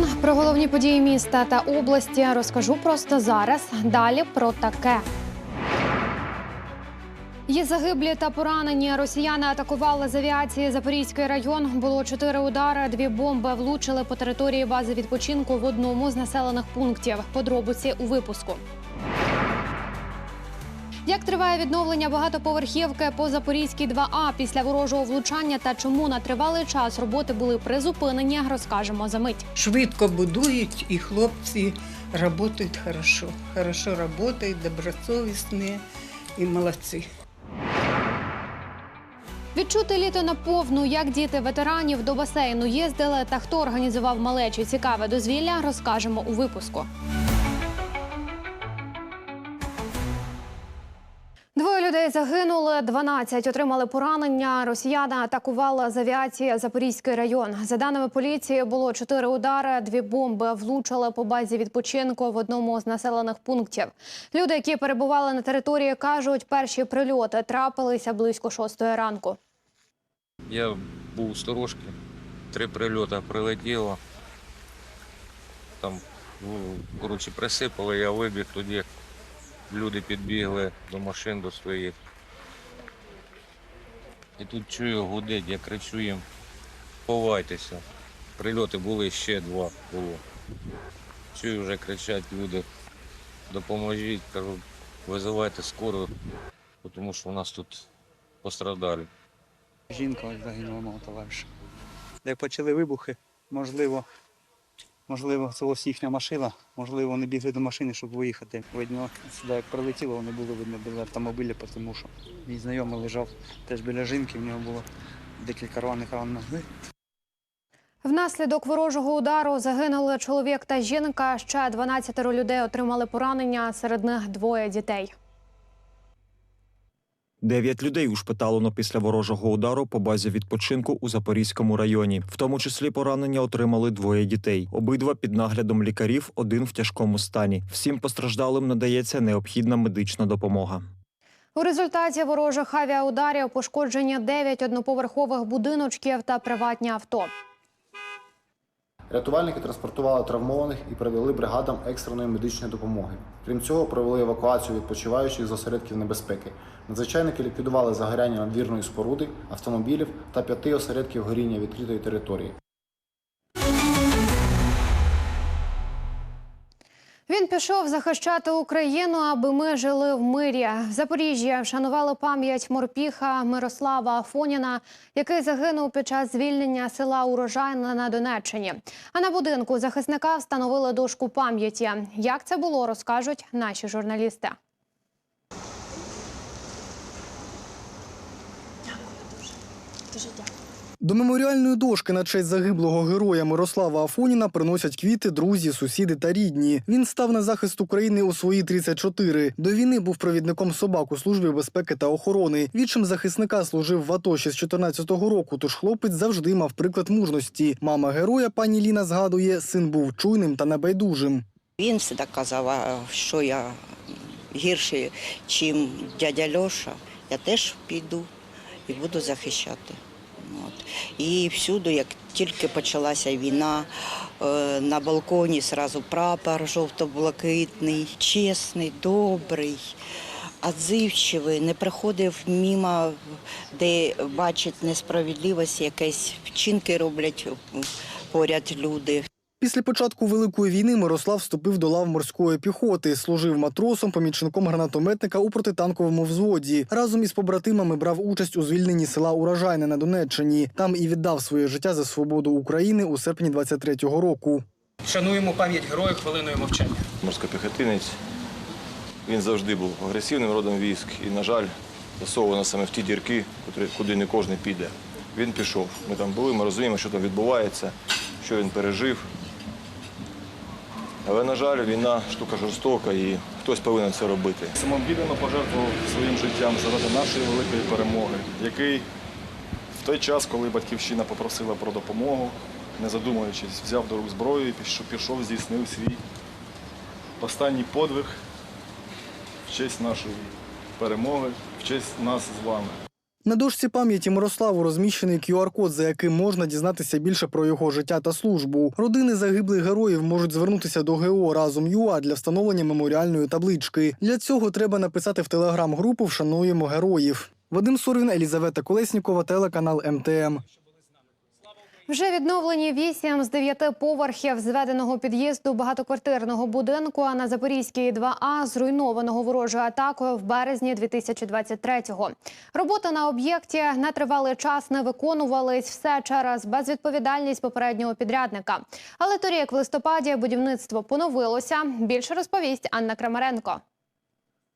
Час про головні події міста та області розкажу просто зараз. Далі про таке. Є загиблі та поранені. Росіяни атакували з авіації Запорізький район. Було чотири удари. Дві бомби влучили по території бази відпочинку в одному з населених пунктів. Подробиці у випуску. Як триває відновлення багатоповерхівки по Запорізькій 2А після ворожого влучання та чому на тривалий час роботи були призупинені, розкажемо за мить. Швидко будують і хлопці працюють хорошо. Хорошо працюють, добросовісні і молодці. Відчути літо наповну, як діти ветеранів до басейну їздили та хто організував малечі цікаве дозвілля, розкажемо у випуску. Людей загинули, 12 отримали поранення. Росіяни атакували з авіації Запорізький район. За даними поліції, було чотири удари. Дві бомби влучили по базі відпочинку в одному з населених пунктів. Люди, які перебували на території, кажуть, перші прильоти трапилися близько шостої ранку. Я був у сторожці, три прильоти прилетіло. Там, ну, коротше, присипало, я вибіг тоді. Люди підбігли до машин до своїх. І тут чую гудить, я кричу їм, ховайтеся. Прильоти були ще два було. Чую, вже кричать люди, допоможіть, кажу, визивайте скору, тому що у нас тут пострадали. Жінка загинула мого товариша. Як почали вибухи, можливо, можливо, це ось їхня машина, можливо, вони бігли до машини, щоб виїхати. Видно, сюди як прилетіло, вони були видно біля автомобіля, тому що мій знайомий лежав теж біля жінки, в нього було декілька рваних ран ноги. Внаслідок ворожого удару загинули чоловік та жінка. Ще 12 людей отримали поранення. Серед них двоє дітей. Дев'ять людей ушпиталено після ворожого удару по базі відпочинку у Запорізькому районі. В тому числі поранення отримали двоє дітей. Обидва під наглядом лікарів, один в тяжкому стані. Всім постраждалим надається необхідна медична допомога. У результаті ворожих авіаударів пошкоджені 9 одноповерхових будиночків та приватні авто. Рятувальники транспортували травмованих і передали бригадам екстреної медичної допомоги. Крім цього, провели евакуацію відпочиваючих з осередків небезпеки. Надзвичайники ліквідували загоряння надвірної споруди, автомобілів та п'яти осередків горіння відкритої території. Він пішов захищати Україну, аби ми жили в мирі. В Запоріжжі вшанували пам'ять морпіха Мирослава Афоніна, який загинув під час звільнення села Урожайна на Донеччині. А на будинку захисника встановили дошку пам'яті. Як це було, розкажуть наші журналісти. До меморіальної дошки на честь загиблого героя Мирослава Афоніна приносять квіти, друзі, сусіди та рідні. Він став на захист України у свої 34. До війни був провідником собак у службі безпеки та охорони. Відчим захисника служив в АТО ще з 14-го року. Тож хлопець завжди мав приклад мужності. Мама героя, пані Ліна, згадує, син був чуйним та небайдужим. Він завжди казав, що я гірше, ніж дядя Льоша, я теж піду і буду захищати. От. І всюди, як тільки почалася війна, е, на балконі одразу прапор жовто-блакитний, чесний, добрий, адзивчивий, не приходив мимо, де бачить несправедливість, якісь вчинки роблять поряд люди. Після початку великої війни Мирослав вступив до лав морської піхоти, служив матросом, помічником гранатометника у протитанковому взводі. Разом із побратимами брав участь у звільненні села Урожайне на Донеччині. Там і віддав своє життя за свободу України у серпні 23-го року. Шануємо пам'ять героїв хвилиною мовчання. морськопіхотинець. Він завжди був агресивним родом військ і, на жаль, засовано саме в ті дірки, куди не кожен піде. Він пішов. Ми там були, ми розуміємо, що там відбувається, що він пережив. Але, на жаль, війна штука жорстока і хтось повинен це робити. самовіддано пожертвував своїм життям заради нашої великої перемоги, який в той час, коли батьківщина попросила про допомогу, не задумуючись, взяв до рук зброю і пішов, здійснив свій останній подвиг в честь нашої перемоги, в честь нас з вами. На дошці пам'яті Мирославу розміщений QR-код, за яким можна дізнатися більше про його життя та службу. Родини загиблих героїв можуть звернутися до ГО разом ЮА для встановлення меморіальної таблички. Для цього треба написати в телеграм-групу Вшануємо героїв. Вадим Сурвін, Елізавета Колеснікова, телеканал МТМ. Вже відновлені вісім з дев'яти поверхів зведеного під'їзду багатоквартирного будинку на Запорізькій 2А, зруйнованого ворожою атакою в березні 2023-го. Роботи на об'єкті на тривалий час не виконувались все через безвідповідальність попереднього підрядника. Але торік в листопаді будівництво поновилося. Більше розповість Анна Крамаренко.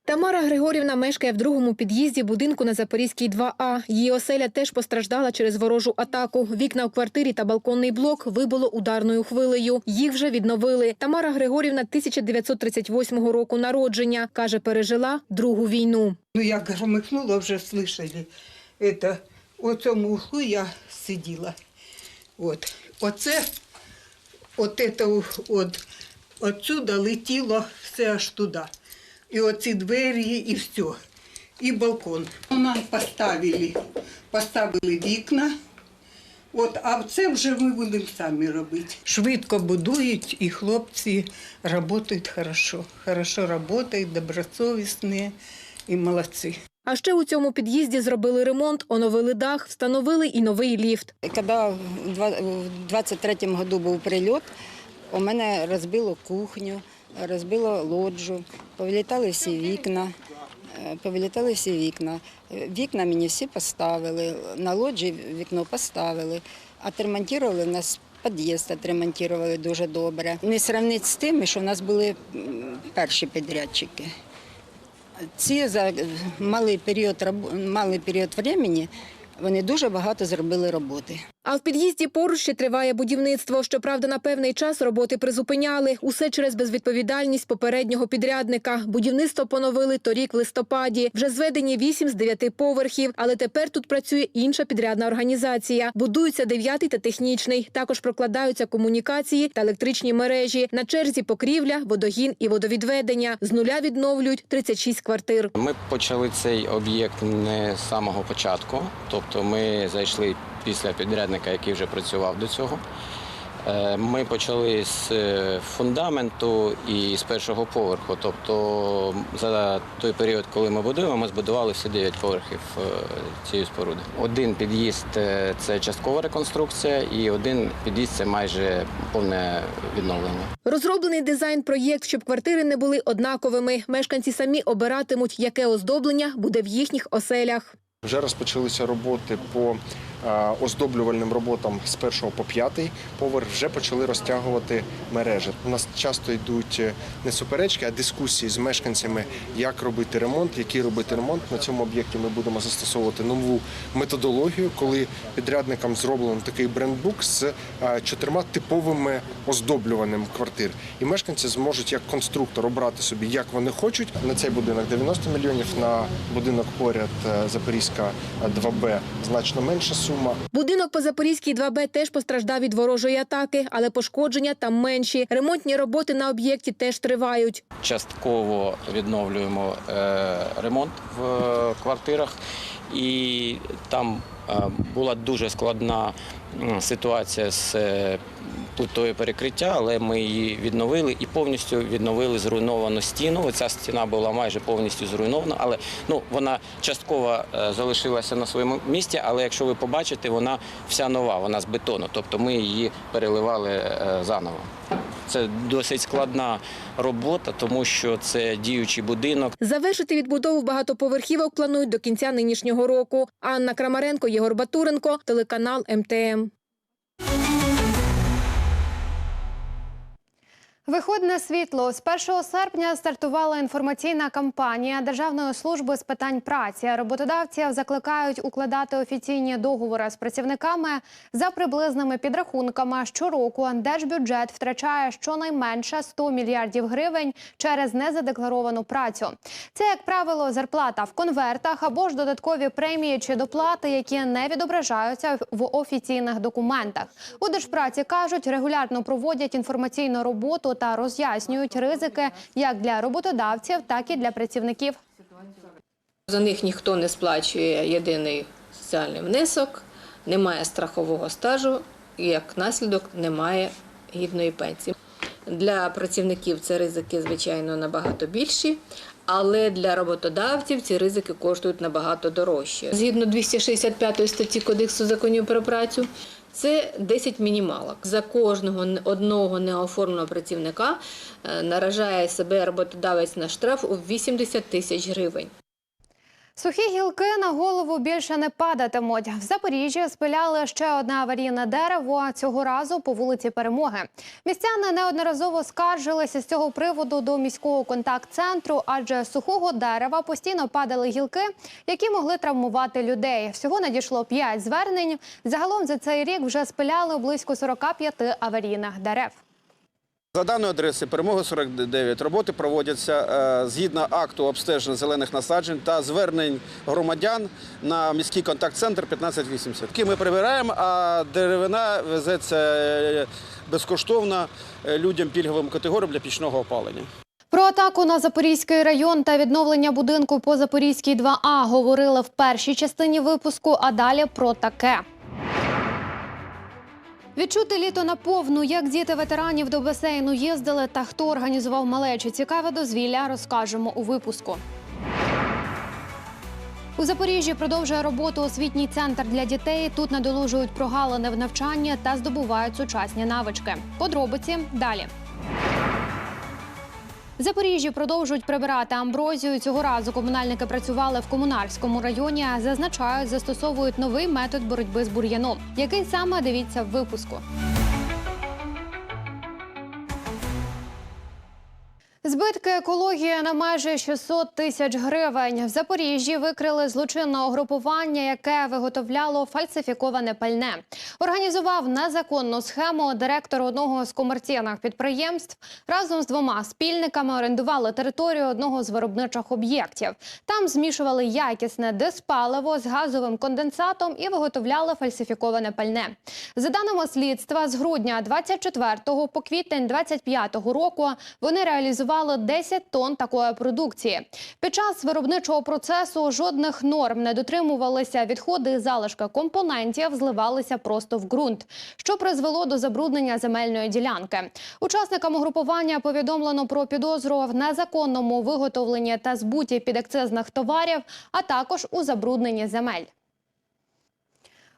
Тамара Григорівна мешкає в другому під'їзді будинку на Запорізькій 2А. Її оселя теж постраждала через ворожу атаку. Вікна у квартирі та балконний блок вибило ударною хвилею. Їх вже відновили. Тамара Григорівна 1938 року народження. Каже, пережила другу війну. Ну, як громихнуло, вже слышали. Это, у цьому углу я сиділа. От. Оце, от это, от, отсюда летіло все аж туди. І оці двері, і все. І балкон. Нам поставили, поставили вікна. От, а це вже ми будемо самі робити. Швидко будують і хлопці працюють хорошо. Хорошо працюють, добросовісні і молодці. А ще у цьому під'їзді зробили ремонт, оновили дах, встановили і новий ліфт. Коли в два- 23-му году був прильот, у мене розбило кухню, розбило лоджу, повилітали всі вікна. е, Повилітали всі вікна. Е, Вікна мені всі поставили, на лоджі вікно поставили. Отремонтували в нас під'їзд, отремонтували дуже добре. Не сравнити з тими, що в нас були перші підрядчики. Ці за малий період, малий період часу вони дуже багато зробили роботи. А в під'їзді поруч ще триває будівництво. Щоправда, на певний час роботи призупиняли. Усе через безвідповідальність попереднього підрядника. Будівництво поновили торік в листопаді. Вже зведені 8 з 9 поверхів. Але тепер тут працює інша підрядна організація. Будуються дев'ятий та технічний. Також прокладаються комунікації та електричні мережі. На черзі покрівля, водогін і водовідведення. З нуля відновлюють 36 квартир. Ми почали цей об'єкт не з самого початку, тобто ми зайшли після підрядника, який вже працював до цього. Е, Ми почали з е, фундаменту і з першого поверху. Тобто за той період, коли ми будуємо, ми збудували всі 9 поверхів е, цієї споруди. Один під'їзд це часткова реконструкція, і один під'їзд це майже повне відновлення. Розроблений дизайн-проєкт, щоб квартири не були однаковими. Мешканці самі обиратимуть, яке оздоблення буде в їхніх оселях. Вже розпочалися роботи по оздоблювальним роботам з першого по п'ятий поверх. Вже почали розтягувати мережі. У нас часто йдуть е, не суперечки, а дискусії з мешканцями, як робити ремонт, який робити ремонт. На цьому об'єкті ми будемо застосовувати нову методологію, коли підрядникам зроблено такий брендбук з е, чотирма типовими оздоблюванням квартир. І мешканці зможуть як конструктор обрати собі, як вони хочуть. На цей будинок 90 мільйонів, на будинок поряд е, Запорізька е, 2Б значно менша сума. Будинок по Запорізькій 2Б теж постраждав від ворожої атаки, але пошкодження там менші. Ремонтні роботи на об'єкті теж тривають. частково відновлюємо е, ремонт в е, квартирах, і там була дуже складна ситуація з е, плитою перекриття, але ми її відновили і повністю відновили зруйновану стіну. Ця стіна була майже повністю зруйнована, але ну вона частково е, залишилася на своєму місці. Але якщо ви побачите, вона вся нова, вона з бетону, тобто ми її переливали е, заново. Це досить складна робота, тому що це діючий будинок. Завершити відбудову багатоповерхівок планують до кінця нинішнього року. Анна Крамаренко, Єгор Батуренко, телеканал МТМ. Виходне світло з 1 серпня стартувала інформаційна кампанія Державної служби з питань праці. Роботодавців закликають укладати офіційні договори з працівниками за приблизними підрахунками. Щороку держбюджет втрачає щонайменше 100 мільярдів гривень через незадекларовану працю. Це, як правило, зарплата в конвертах або ж додаткові премії чи доплати, які не відображаються в офіційних документах. У держпраці кажуть, регулярно проводять інформаційну роботу та роз'яснюють ризики як для роботодавців, так і для працівників. За них ніхто не сплачує єдиний соціальний внесок, немає страхового стажу і як наслідок немає гідної пенсії. Для працівників це ризики, звичайно, набагато більші, але для роботодавців ці ризики коштують набагато дорожче. Згідно 265 статті Кодексу законів про працю, це 10 мінімалок. За кожного одного неоформленого працівника е, наражає себе роботодавець на штраф у 80 тисяч гривень. Сухі гілки на голову більше не падатимуть. В Запоріжжі спиляли ще одне аварійне дерево. Цього разу по вулиці Перемоги. Містяни неодноразово скаржилися з цього приводу до міського контакт-центру, адже з сухого дерева постійно падали гілки, які могли травмувати людей. Всього надійшло 5 звернень. Загалом за цей рік вже спиляли близько 45 аварійних дерев. За даною адреси перемоги 49 роботи проводяться е, згідно акту обстеження зелених насаджень та звернень громадян на міський контакт-центр 1580. Які ми прибираємо, а деревина везеться е, безкоштовно е, людям пільговим категоріям для пічного опалення. Про атаку на Запорізький район та відновлення будинку по Запорізькій 2А говорили в першій частині випуску, а далі про таке. Відчути літо наповну, як діти ветеранів до басейну їздили та хто організував малечі. Цікаве дозвілля розкажемо у випуску. У Запоріжжі продовжує роботу освітній центр для дітей. Тут надолужують прогалини в навчанні та здобувають сучасні навички. Подробиці далі. Запоріжжі продовжують прибирати амброзію. Цього разу комунальники працювали в комунарському районі. Зазначають, застосовують новий метод боротьби з бур'яном. Який саме дивіться в випуску. Збитки екології на майже 600 тисяч гривень. В Запоріжжі викрили злочинне угрупування, яке виготовляло фальсифіковане пальне. Організував незаконну схему директор одного з комерційних підприємств. Разом з двома спільниками орендували територію одного з виробничих об'єктів. Там змішували якісне диспаливо з газовим конденсатом і виготовляли фальсифіковане пальне. За даними слідства, з грудня 24 по квітень 25 року вони реалізували 10 тонн такої продукції. Під час виробничого процесу жодних норм не дотримувалися. Відходи і залишки компонентів зливалися просто в ґрунт, що призвело до забруднення земельної ділянки. Учасникам угрупування повідомлено про підозру в незаконному виготовленні та збуті підакцизних товарів, а також у забрудненні земель.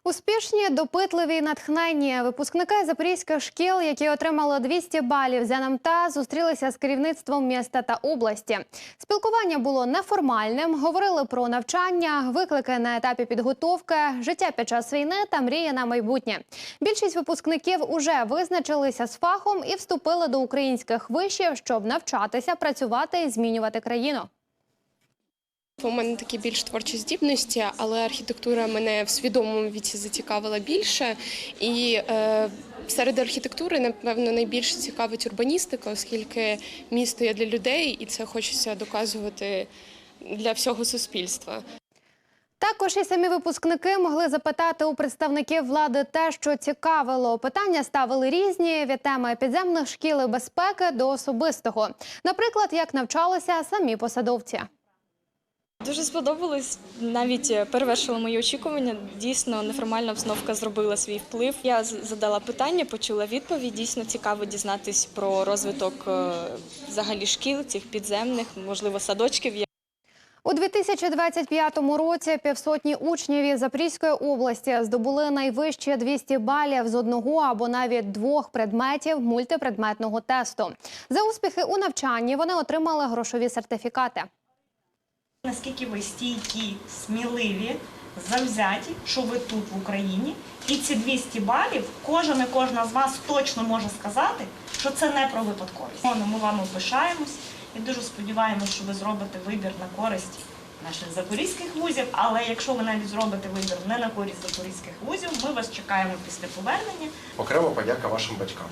Успішні, допитливі, й натхненні випускники запорізьких шкіл, які отримали 200 балів з НМТ, зустрілися з керівництвом міста та області. Спілкування було неформальним. Говорили про навчання, виклики на етапі підготовки, життя під час війни та мрії на майбутнє. Більшість випускників уже визначилися з фахом і вступили до українських вишів, щоб навчатися, працювати і змінювати країну. У мене такі більш творчі здібності, але архітектура мене в свідомому віці зацікавила більше. І е, серед архітектури, напевно, найбільше цікавить урбаністика, оскільки місто є для людей, і це хочеться доказувати для всього суспільства. Також і самі випускники могли запитати у представників влади те, що цікавило. Питання ставили різні від теми підземних шкіл і безпеки до особистого. Наприклад, як навчалися самі посадовці. Дуже сподобалось, навіть перевершило мої очікування. Дійсно, неформальна обстановка зробила свій вплив. Я задала питання, почула відповідь. Дійсно цікаво дізнатись про розвиток е, взагалі шкіл, цих підземних, можливо, садочків. У 2025 році півсотні учнів із Запорізької області здобули найвищі 200 балів з одного або навіть двох предметів мультипредметного тесту. За успіхи у навчанні вони отримали грошові сертифікати. Наскільки ви стійкі, сміливі, завзяті, що ви тут в Україні, і ці 200 балів кожен і кожна з вас точно може сказати, що це не про випадковість. Ми вами пишаємось і дуже сподіваємось, що ви зробите вибір на користь наших запорізьких вузів. Але якщо ви навіть зробите вибір не на користь запорізьких вузів, ми вас чекаємо після повернення. Окрема подяка вашим батькам,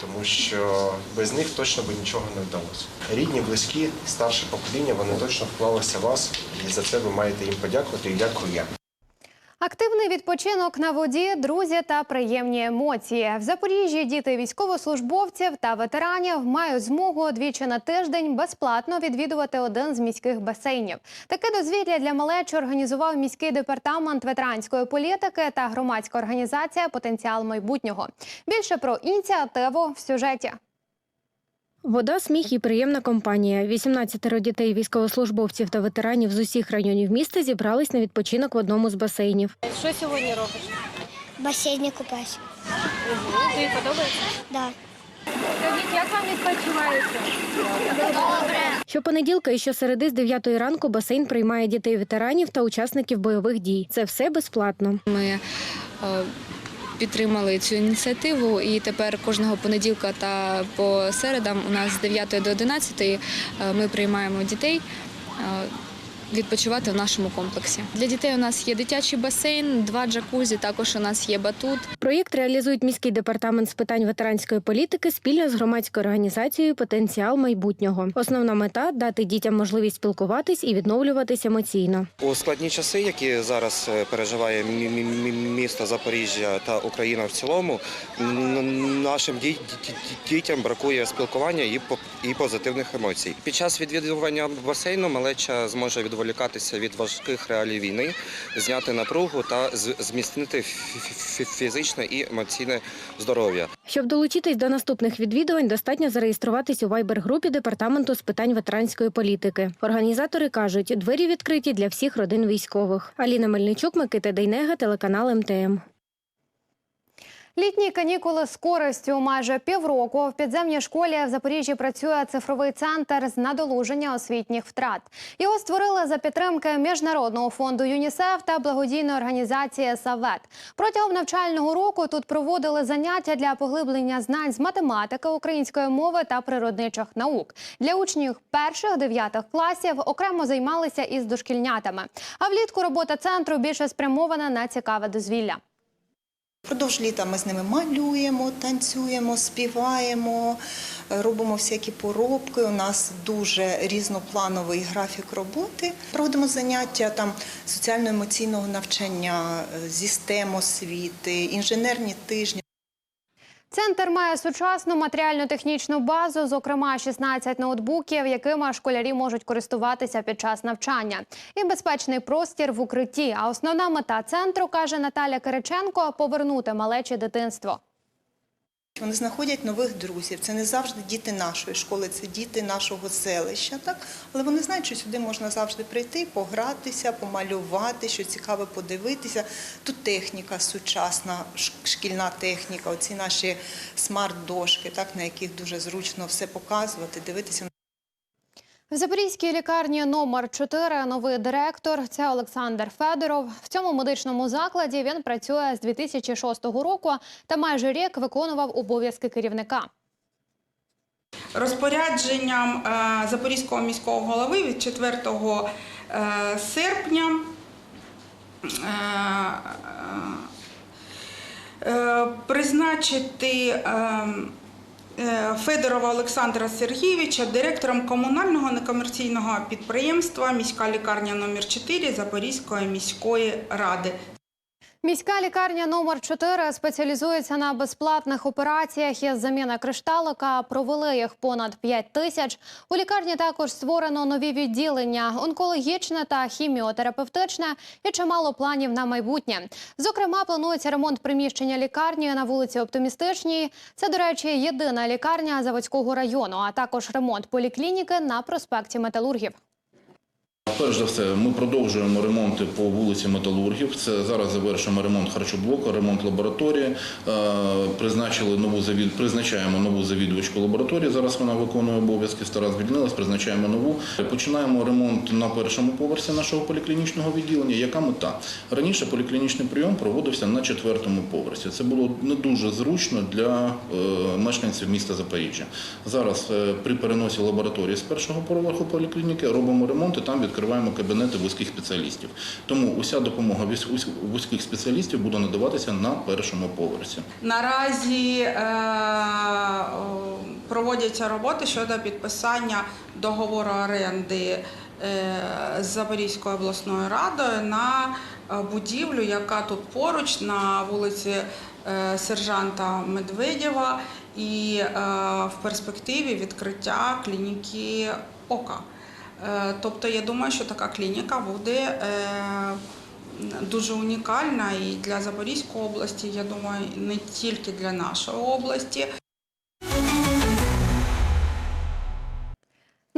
тому що без них точно би нічого не вдалося. Рідні, близькі, старше покоління, вони точно вклалися в вас, і за це ви маєте їм подякувати, і дякую я. Активний відпочинок на воді, друзі та приємні емоції. В Запоріжжі діти військовослужбовців та ветеранів мають змогу двічі на тиждень безплатно відвідувати один з міських басейнів. Таке дозвілля для малечі організував міський департамент ветеранської політики та громадська організація Потенціал майбутнього. Більше про ініціативу в сюжеті. Вода, сміх і приємна компанія. 18 дітей військовослужбовців та ветеранів з усіх районів міста зібрались на відпочинок в одному з басейнів. Що сьогодні робиш? В басейні купаюсь. Тобі подобається? Да. Скажіть, як вам відпочивається? Добре. Щопонеділка і щосереди з 9 ранку басейн приймає дітей ветеранів та учасників бойових дій. Це все безплатно. Ми е, підтримали цю ініціативу, і тепер кожного понеділка та по середам у нас з 9 до 11 е, ми приймаємо дітей. Відпочивати в нашому комплексі для дітей. У нас є дитячий басейн, два джакузі. Також у нас є батут. Проєкт реалізують міський департамент з питань ветеранської політики спільно з громадською організацією Потенціал майбутнього. Основна мета дати дітям можливість спілкуватись і відновлюватись емоційно. У складні часи, які зараз е, переживає мі- мі- мі- місто Запоріжжя та Україна в цілому, нашим ді- ді- ді- дітям бракує спілкування і позитивних емоцій. Під час відвідування басейну малеча зможе відволікатися від важких реалій війни, зняти напругу та зміцнити фі- фі- фізичне і емоційне здоров'я. Щоб долучитись до наступних відвідувань, достатньо зареєструватись у вайбер-групі департаменту з питань ветеранської політики. Організатори кажуть, двері відкриті для всіх родин військових. Аліна Мельничук, Микита Дейнега, телеканал МТМ. Літні канікули з користю майже півроку в підземній школі в Запоріжжі працює цифровий центр з надолуження освітніх втрат. Його створили за підтримки міжнародного фонду ЮНІСЕФ та благодійної організації Савет. Протягом навчального року тут проводили заняття для поглиблення знань з математики, української мови та природничих наук. Для учнів перших дев'ятих класів окремо займалися із дошкільнятами. А влітку робота центру більше спрямована на цікаве дозвілля. Продовж літа ми з ними малюємо, танцюємо, співаємо, робимо всякі поробки. У нас дуже різноплановий графік роботи. Проводимо заняття там соціально-емоційного навчання, е, зі стем освіти, інженерні тижні. Центр має сучасну матеріально-технічну базу, зокрема 16 ноутбуків, якими школярі можуть користуватися під час навчання, і безпечний простір в укритті. А основна мета центру каже Наталя Кириченко повернути малечі дитинство. Вони знаходять нових друзів. Це не завжди діти нашої школи, це діти нашого селища. Так? Але вони знають, що сюди можна завжди прийти, погратися, помалювати, що цікаве подивитися. Тут техніка сучасна, шкільна техніка, оці наші смарт-дошки, так, на яких дуже зручно все показувати, дивитися. В Запорізькій лікарні номер 4 новий директор це Олександр Федоров. В цьому медичному закладі він працює з 2006 року та майже рік виконував обов'язки керівника. Розпорядженням е, Запорізького міського голови від 4 е, серпня е, призначити е, е, Федорова Олександра Сергійовича директором комунального некомерційного підприємства міська лікарня номер 4 Запорізької міської ради. Міська лікарня номер 4 спеціалізується на безплатних операціях із заміни кришталика. Провели їх понад 5 тисяч. У лікарні також створено нові відділення онкологічне та хіміотерапевтичне і чимало планів на майбутнє. Зокрема, планується ремонт приміщення лікарні на вулиці Оптимістичній. Це, до речі, єдина лікарня Заводського району, а також ремонт поліклініки на проспекті Металургів. Перш за все, ми продовжуємо ремонти по вулиці Металургів. Це зараз завершуємо ремонт харчоблоку, ремонт лабораторії. Е, Призначили нову завід, призначаємо нову завідувачку лабораторії. Зараз вона виконує обов'язки. Стара звільнилась, призначаємо нову. Починаємо ремонт на першому поверсі нашого поліклінічного відділення. Яка мета? Раніше поліклінічний прийом проводився на четвертому поверсі. Це було не дуже зручно для е, мешканців міста Запоріжжя. Зараз е, при переносі лабораторії з першого поверху поліклініки робимо ремонт і там відкриваємо кабінети вузьких спеціалістів. Тому уся допомога вузьких спеціалістів буде надаватися на першому поверсі. Наразі е, проводяться роботи щодо підписання договору оренди з Запорізькою обласною радою на е, будівлю, яка тут поруч на вулиці е, сержанта Медведєва і е, в перспективі відкриття клініки ока. Е, Тобто я думаю, що така клініка буде е, дуже унікальна і для Запорізької області, я думаю, не тільки для нашої області.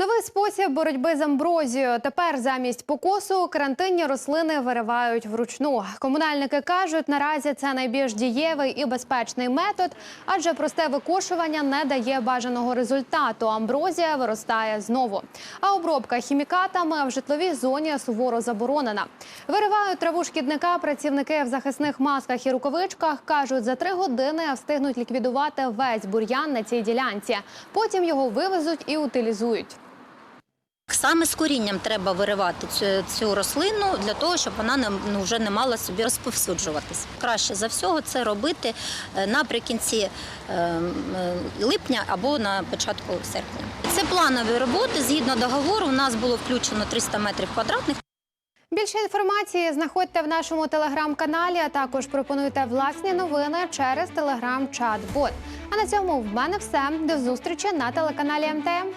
Новий спосіб боротьби з амброзією. Тепер замість покосу карантинні рослини виривають вручну. Комунальники кажуть, наразі це найбільш дієвий і безпечний метод, адже просте викошування не дає бажаного результату. Амброзія виростає знову. А обробка хімікатами в житловій зоні суворо заборонена. Виривають траву шкідника працівники в захисних масках і рукавичках. кажуть, за три години встигнуть ліквідувати весь бур'ян на цій ділянці. Потім його вивезуть і утилізують. Саме з корінням треба виривати цю, цю рослину для того, щоб вона не ну, вже не мала собі розповсюджуватись. Краще за всього це робити е, наприкінці е, е, липня або на початку серпня. Це планові роботи. Згідно договору, у нас було включено 300 метрів квадратних. Більше інформації знаходьте в нашому телеграм-каналі. А також пропонуйте власні новини через телеграм-чат-бот. А на цьому в мене все. До зустрічі на телеканалі МТМ.